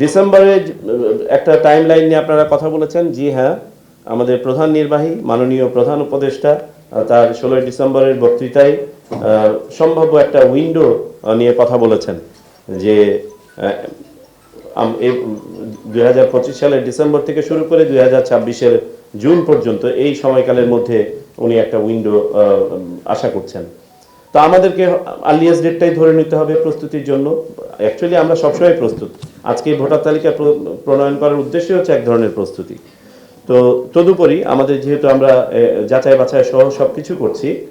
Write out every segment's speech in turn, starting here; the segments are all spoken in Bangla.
ডিসেম্বরে একটা টাইম লাইন নিয়ে আপনারা কথা বলেছেন, জি হ্যাঁ আমাদের প্রধান নির্বাহী, মাননীয় প্রধান উপদেষ্টা তার ষোলোই ডিসেম্বরের বক্তৃতায় সম্ভাব্য একটা উইন্ডো নিয়ে কথা বলেছেন যে দুই হাজার পঁচিশ সালের ডিসেম্বর থেকে শুরু করে দুই হাজার জুন পর্যন্ত এই সময়কালের মধ্যে উনি একটা উইন্ডো আশা করছেন। তো আমাদেরকে আর্লিয়েস্ট ডেটটাই ধরে নিতে হবে প্রস্তুতির জন্য। অ্যাকচুয়ালি আমরা সবসময় প্রস্তুত। আজকে ভোটার তালিকা প্র- প্রণয়ন করার উদ্দেশ্য হচ্ছে এক ধরনের প্রস্তুতি। তো তদুপরি আমাদের যেহেতু আমরা যাচাই বাছাই সহ সব কিছু করছি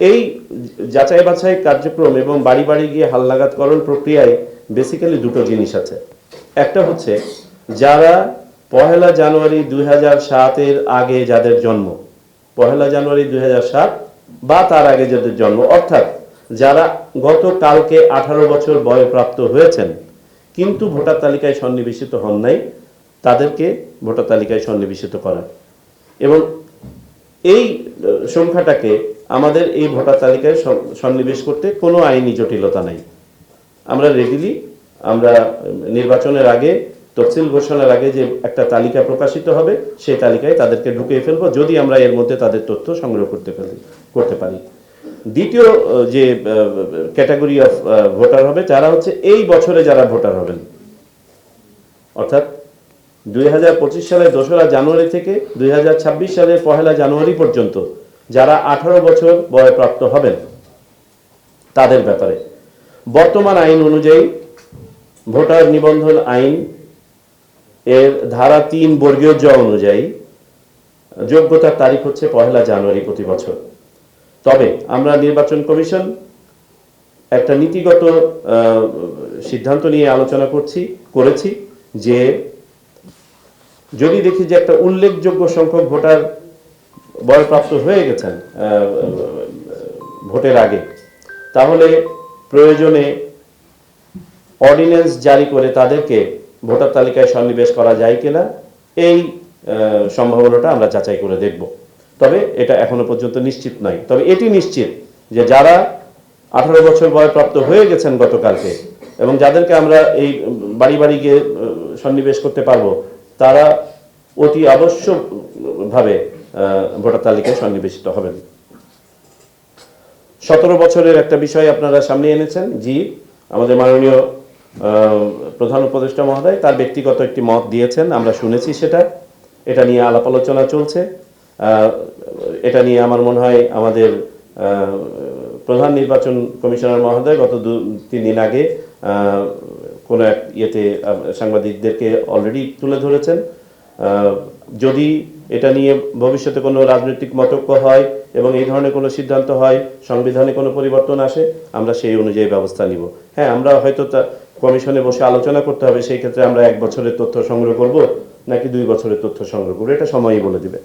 এই যাচাই বাছাই কার্যক্রম এবং বাড়ি বাড়ি গিয়ে হালনাগাদকরণ প্রক্রিয়ায় বেসিক্যালি দুটো জিনিস আছে। একটা হচ্ছে যারা পহেলা জানুয়ারি দুই হাজার সাতের আগে যাদের জন্ম, পহেলা জানুয়ারি দুই সাত বা তার আগে যাদের জন্ম, অর্থাৎ যারা গত কালকে আঠারো বছর বয়প্রাপ্ত হয়েছেন, কিন্তু ভোটার তালিকায় সন্নিবেশিত হন নাই, তাদেরকে ভোটার তালিকায় সন্নিবেশিত করা এবং এই সংখ্যাটাকে আমাদের এই ভোটার তালিকায় সন্নিবেশ করতে কোনো আইনি জটিলতা নাই। আমরা রেডিলি আমরা নির্বাচনের আগে, তফসিল ঘোষণার আগে যে একটা তালিকা প্রকাশিত হবে, সেই তালিকায় তাদেরকে ঢুকিয়ে ফেলব, যদি আমরা এর মধ্যে তাদের তথ্য সংগ্রহ করতে পারি। করতে পারি। দ্বিতীয় যে ক্যাটাগরি অফ ভোটার হবে, তারা হচ্ছে এই বছরে যারা ভোটার হবেন। অর্থাৎ দুই হাজার পঁচিশ সালের দোসরা জানুয়ারি থেকে দুই সালের পহেলা জানুয়ারি পর্যন্ত যারা আঠারো বছর বয়প্রাপ্ত হবেন, তাদের ব্যাপারে। বর্তমান আইন অনুযায়ী ভোটার নিবন্ধন আইন এর ধারা তিন বর্গীয় জ অনুযায়ী যোগ্যতার তারিখ হচ্ছে পহেলা জানুয়ারি প্রতি বছর। তবে আমরা নির্বাচন কমিশন একটা নীতিগত সিদ্ধান্ত নিয়ে আলোচনা করছি, করেছি যে যদি দেখি যে একটা উল্লেখযোগ্য সংখ্যক ভোটার বয়প্রাপ্ত হয়ে গেছেন ভোটের আগে, তাহলে প্রয়োজনে অর্ডিন্যান্স জারি করে তাদেরকে ভোটার তালিকায় সন্নিবেশ করা যায় কিনা, এই সম্ভাবনাটা আমরা যাচাই করে দেখব। তবে এটা এখনও পর্যন্ত নিশ্চিত নয়। তবে এটি নিশ্চিত যে যারা আঠারো বছর বয়প্রাপ্ত হয়ে গেছেন গতকালকে এবং যাদেরকে আমরা এই বাড়ি বাড়ি গিয়ে সন্নিবেশ করতে পারব, তারা অতি আবশ্যকভাবে ভোটার তালিকায় সন্নিবেশিত হবেন। সতেরো বছরের একটা বিষয় আপনারা সামনে এনেছেন, জি, আমাদের মাননীয় প্রধান উপদেষ্টা মহোদয় তার ব্যক্তিগত একটি মত দিয়েছেন, আমরা শুনেছি সেটা। এটা নিয়ে আলাপ আলোচনা চলছে। এটা নিয়ে আমার মনে হয় আমাদের প্রধান নির্বাচন কমিশনার মহোদয় গত দু, তিন দিন আগে কোনো এক ইয়েতে সাংবাদিকদেরকে অলরেডি তুলে ধরেছেন। যদি এটা নিয়ে ভবিষ্যতে কোনো রাজনৈতিক মতক্য হয় এবং এই ধরনের কোনো সিদ্ধান্ত হয়, সংবিধানে কোনো পরিবর্তন আসে, আমরা সেই অনুযায়ী ব্যবস্থা নিব। হ্যাঁ আমরা হয়তো তা কমিশনে বসে আলোচনা করতে হবে, সেই ক্ষেত্রে আমরা এক বছরের তথ্য সংগ্রহ করব, নাকি দুই বছরের তথ্য সংগ্রহ করব, এটা সময়ই বলে দিবে।